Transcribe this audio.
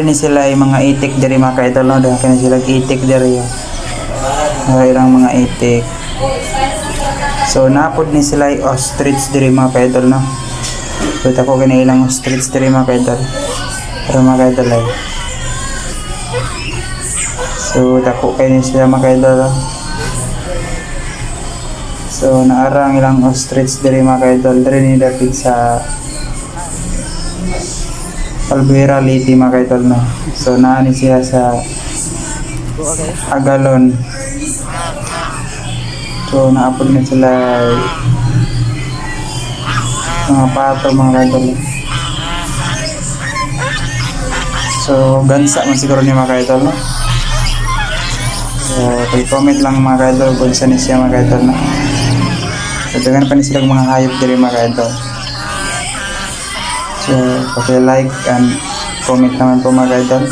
Kani sila ay mga itik diri mga kaidol no dahil kani sila itik diri yo. Mayroong mga itik. So napod ni sila ay ostrich diri mga kaidol no. So ako kani ilang ostrich diri mga kaidol. Pero mga kaidol ay. So dako kay ni sila mga kaidol. So naarang ilang ostrich diri mga kaidol diri ni dapit sa Albuera Liti mga kaidol no. So naani siya sa Agalon. So naapod na sila mga pato mga kaidol. So gansa man siguro ni mga kaidol no. So comment lang mga kaidol kung saan siya mga kaidol no. So dagan pa ni silang mga hayop diri mga kaidol. So, paki-like and comment naman po mga idol.